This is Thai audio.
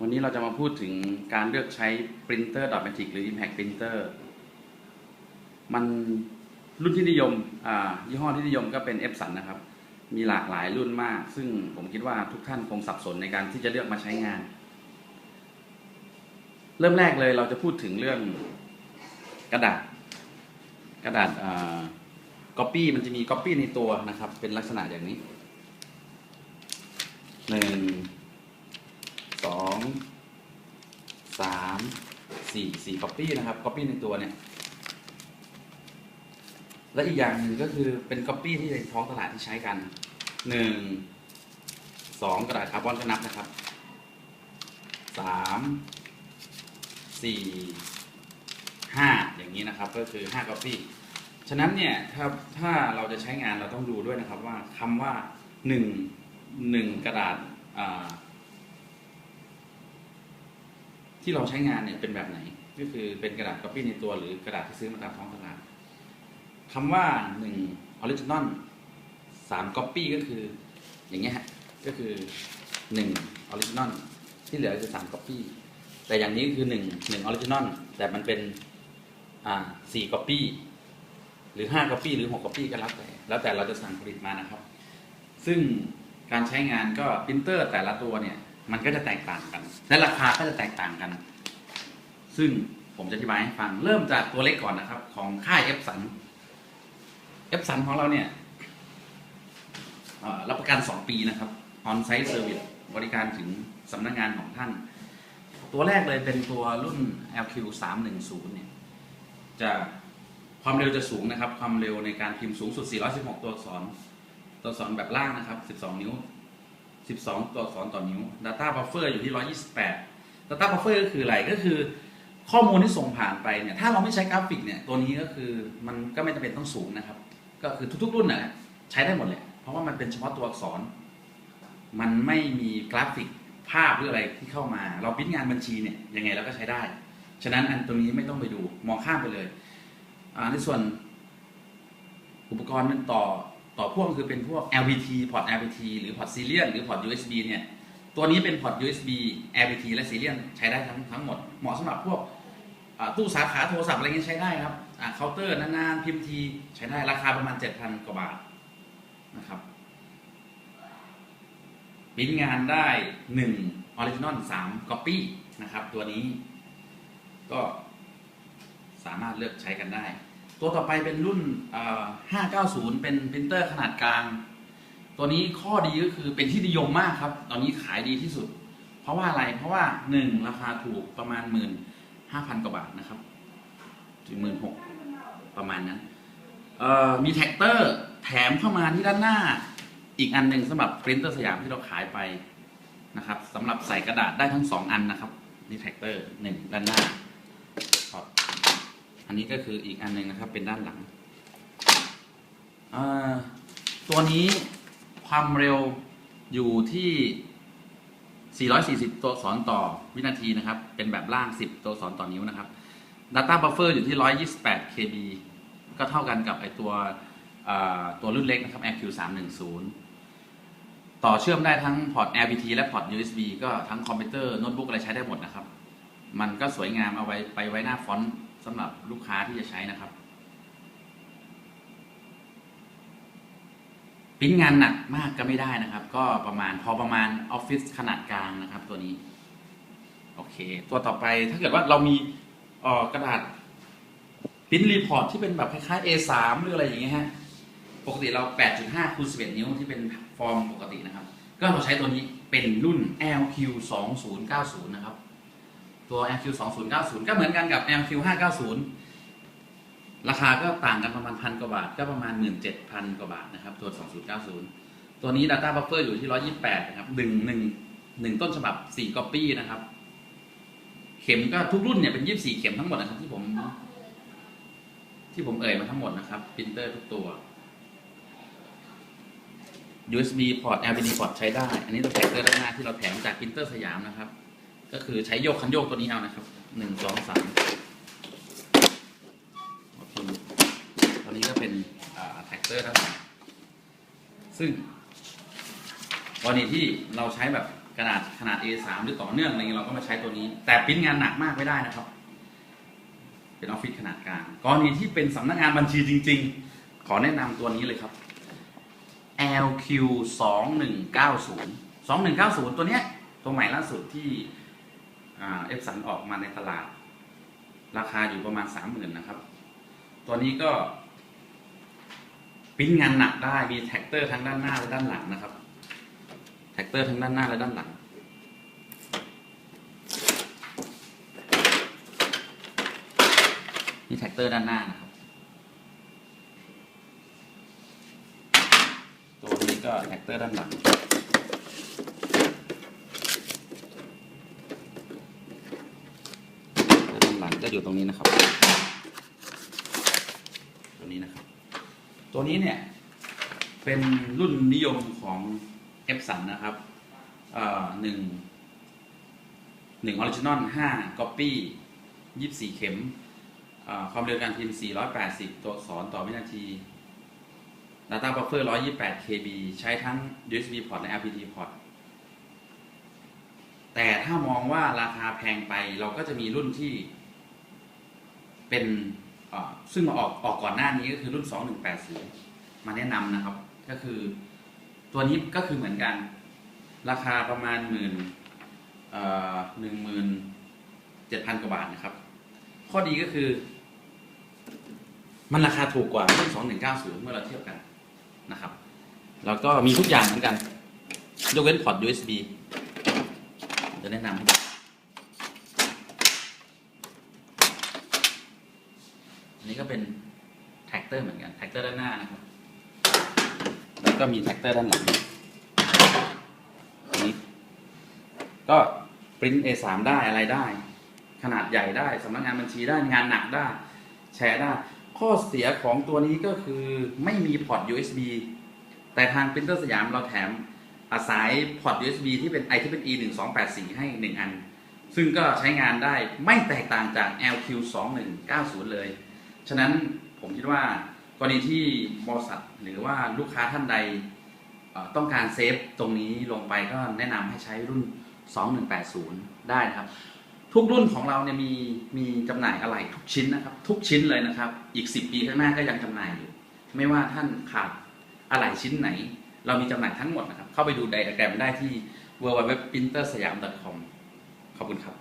วันนี้เราจะมาพูดถึงการเลือกใช้ printer dot matic หรือ impact printer มันรุ่นที่นิยมอ่ายี่ห้อที่นิยมก็เป็น Epson นะครับ มีหลากหลายรุ่นมาก ซึ่งผมคิดว่าทุกท่านคงสับสนในการที่จะเลือกมาใช้งาน เริ่มแรกเลยเราจะพูดถึงเรื่องกระดาษ กระดาษอ่า copy มันจะมี copy ในตัวนะครับ เป็นลักษณะอย่างนี้หนึ่ง สองสาม สี่สี่ก๊อปปี้นะครับก๊อปปี้ในตัวเนี่ย และอีกอย่างหนึ่งก็คือเป็นก๊อปปี้ที่ในท้องตลาดที่ใช้กันหนึ่งสองกระดาษคาร์บอนก็นับนะครับสามสี่ห้าอย่างนี้นะครับ ก็คือห้าก๊อปปี้ฉะนั้นเนี่ยถ้าถ้าเราจะใช้งานเราต้องดูด้วยนะครับว่าคำว่าหนึ่งหนึ่งกระดาษอ่า ที่เราใช้งานเนี่ยเป็นแบบไหน ก็คือเป็นกระดาษ copy ในตัวหรือกระดาษที่ซื้อมาตามท้องตลาดคำว่าหนึ่ง original สาม copy ก็คืออย่างเงี้ยฮะก็คือหนึ่ง original ที่เหลือคือสาม copy แต่อย่างนี้คือหนึ่งหนึ่ง original แต่มันเป็นอ่าสี่ copy หรือห้า copy หรือหก copy ก็แล้วแต่แล้วแต่เราจะสั่งผลิตมานะครับ ซึ่งการใช้งานก็ปรินเตอร์แต่ละตัวเนี่ย มันก็จะแตกต่างกัน และราคาก็จะแตกต่างกัน ซึ่งผมจะอธิบายให้ฟัง เริ่มจากตัวเล็กก่อนนะครับ ของค่ายเอฟสันเอฟสันของเราเนี่ยรับประกัน 2 ปีนะครับ on site service บริการถึงสำนักงานของท่าน ตัวแรกเลยเป็นตัวรุ่น LQ 310เนี่ย จะความเร็วจะสูงนะครับ ความเร็วในการพิมพ์สูงสุด 416 ตัวอักษร ตัวอักษรแบบล่างนะครับ 12 นิ้ว 12 ตัวอักษรต่อนิ้ว Data Buffer อยู่ที่ 128 Data Buffer ก็คืออะไรก็คือ ข้อมูลที่ส่งผ่านไปเนี่ยถ้าเราไม่ใช้กราฟิกเนี่ยตัวนี้ก็คือมันก็ไม่จำเป็นต้องสูงนะครับ ก็คือทุก ๆ รุ่นนะใช้ได้หมดแหละเพราะว่ามันเป็นเฉพาะตัวอักษร มันไม่มีกราฟิกภาพหรืออะไรที่เข้ามา เราพิมพ์งานบัญชีเนี่ยยังไงเราก็ใช้ได้ ฉะนั้นอันตรงนี้ไม่ต้องไปดูมองข้ามไปเลยในส่วนอุปกรณ์ต่อ ต่อพ่วงคือเป็นพวก LVT พอร์ต LVT หรือพอร์ต Serial หรือพอร์ต USB เนี่ย ตัวนี้เป็นพอร์ต USB LVT และ Serial ใช้ได้ทั้งทั้งหมด เหมาะสำหรับพวกตู้สาขาโทรศัพท์อะไรเงี้ยใช้ได้ครับเคาน์เตอร์นานๆพิมพ์ทีใช้ได้ราคาประมาณ 7,000 กว่าบาทนะครับปริ้นงานได้1 Original 3 Copy นะครับ ตัวนี้ก็สามารถเลือกใช้กันได้ ตัวต่อไปเป็นรุ่น 590 เป็นปรินเตอร์ขนาดกลาง ตัวนี้ข้อดีก็คือเป็นที่นิยมมากครับ ตอนนี้ขายดีที่สุด เพราะว่าอะไร เพราะว่า 1 ราคาถูกประมาณ 1 5 0 0 0 กว่าบาทนะครับ ถึง 1 6 0 0 ประมาณนั้นมีแท็กเตอร์แถมเข้ามาที่ด้านหน้า อีกอันหนึ่งสำหรับปรินเตอร์สยามที่เราขายไปนะครับสำหรับใส่กระดาษได้ทั้ง 2 อันนะครับนี่แท็กเตอร์หนึ่งด้านหน้า อันนี้ก็คืออีกอันหนึ่งนะครับ เป็นด้านหลัง ตัวนี้ความเร็วอยู่ที่ 440 ตัวอักษรต่อวินาทีนะครับ เป็นแบบล่าง 10 ตัวอักษรต่อนิ้วนะครับ Data Buffer อยู่ที่ 128 KB ก็เท่ากันกับไอตัวตัวรุ่นเล็กนะครับ LQ 310 ต่อเชื่อมได้ทั้งพอร์ต LVT และพอร์ต USB ก็ทั้งคอมพิวเตอร์โน้ตบุ๊กอะไรใช้ได้หมดนะครับ มันก็สวยงามเอาไว้ไปไว้หน้าฟอนต์ สำหรับลูกค้าที่จะใช้นะครับปิ้นงานหนักมากก็ไม่ได้นะครับ ก็ประมาณพอประมาณออฟฟิศขนาดกลางนะครับ ตัวนี้ โอเค ตัวต่อไปถ้าเกิดว่าเรามีออกระดาษปิ้นรีพอร์ตที่เป็นแบบคล้ายๆ A3 หรืออะไรอย่างเงี้ยฮะปกติเรา 8.5คูณ11 นิ้วที่เป็นฟอร์มปกตินะครับ ก็เราใช้ตัวนี้เป็นรุ่น LQ 2090 นะครับ ตัว LQ 2090ก็เหมือนกันกับ LQ 590 ราคาก็ต่างกันประมาณพันกว่าบาท ก็ประมาณ 17,000 กว่าบาทนะครับ ตัว 2090 ตัวนี้ Data Buffer อยู่ที่ 128 นะครับหนึ่งหนึ่งหนึ่งต้นฉบับ 4 copy นะครับ เข็มก็ทุกรุ่นเนี่ยเป็น 24 เข็มทั้งหมดนะครับที่ผม ที่ผมเอ่ยมาทั้งหมดนะครับปรินเตอร์ทุกตัว USB พอร์ต LVD พอร์ตใช้ได้ อันนี้ตัวแท็กเตอร์ด้านหน้าที่เราแถมจากปรินเตอร์สยามนะครับ ก็คือใช้โยกคันโยกตัวนี้เอานะครับหนึ่งสองสามโอเคตัวนี้ก็เป็นแท็กเตอร์ด้านหลังซึ่งกรณีที่เราใช้แบบกระดาษขนาด A3 หรือต่อเนื่องอะไรเงี้ยเราก็มาใช้ตัวนี้ แต่ปริ้นงานหนักมากไม่ได้นะครับ เป็นออฟฟิศขนาดกลางกรณีที่เป็นสำนักงานบัญชีจริง ๆ ขอแนะนำตัวนี้เลยครับ LQ 2 1 9 0 2 1 9 0 ตัวเนี้ยตัวใหม่ล่าสุดที่ เอฟสันออกมาในตลาด ราคาอยู่ประมาณ30,000นะครับ ตัวนี้ก็ปิ้นงานหนักได้มีแท็กเตอร์ทั้งด้านหน้าและด้านหลังนะครับ แท็กเตอร์ทั้งด้านหน้าและด้านหลัง นี่แท็กเตอร์ด้านหน้านะครับ ตัวนี้ก็แท็กเตอร์ด้านหลัง ด้านหลังก็อยู่ตรงนี้นะครับตัวนี้นะครับ ตัวนี้เนี่ย เป็นรุ่นนิยมของเอฟสันนะครับหนึ่งหนึ่งออริจินอลห้าก๊อปปี้ยี่สี่เข็มความเร็วการพิมพ์ 480 ตัวอักษรต่อวินาที Data Buffer 128 KB ใช้ทั้ง USB port และ LPT port แต่ถ้ามองว่าราคาแพงไปเราก็จะมีรุ่นที่ เป็นซึ่งมาออกออกก่อนหน้านี้ก็คือรุ่น 2180 มาแนะนำนะครับ ก็คือตัวนี้ก็คือเหมือนกัน ราคาประมาณหมื่นหนึ่งหมื่นเจ็ดพันกว่าบาทนะครับ ข้อดีก็คือ มันราคาถูกกว่ารุ่น 2190 เมื่อเราเทียบกันนะครับ แล้วก็มีทุกอย่างเหมือนกัน ยกเว้นพอร์ต USB จะแนะนำให้ดูอั นนี้ก็เป็นแท็กเตอร์เหมือนกันแท็กเตอร์ด้านหน้านะครับ แล้วก็มีแท็กเตอร์ด้านหลังนี้ก็ปริ้น A3 ได้อะไรได้ ขนาดใหญ่ได้สำนักงานบัญชีได้งานหนักได้ แชร์ได้ ข้อเสียของตัวนี้ก็คือไม่มีพอร์ต USB แต่ทางปรินเตอร์สยามเราแถมอาศัยพอร์ต USB ที่เป็น i ที่เป็น e 1 2 8 4ให้ 1 อัน ซึ่งก็ใช้งานได้ไม่แตกต่างจาก LQ 2 1 9 0เลย ฉะนั้นผมคิดว่ากรณีที่บริษัทหรือว่าลูกค้าท่านใดต้องการเซฟตรงนี้ลงไปก็แนะนำให้ใช้รุ่น 2180 ได้นะครับ ทุกรุ่นของเราเนี่ยมีมีจำหน่ายอะไหล่ทุกชิ้นนะครับ ทุกชิ้นเลยนะครับ อีก 10 ปีข้างหน้าก็ยังจำหน่ายอยู่ ไม่ว่าท่านขาดอะไหล่ชิ้นไหน เรามีจำหน่ายทั้งหมดนะครับ เข้าไปดูไดอะแกรมได้ที่ www.printersayam.com ขอบคุณครับ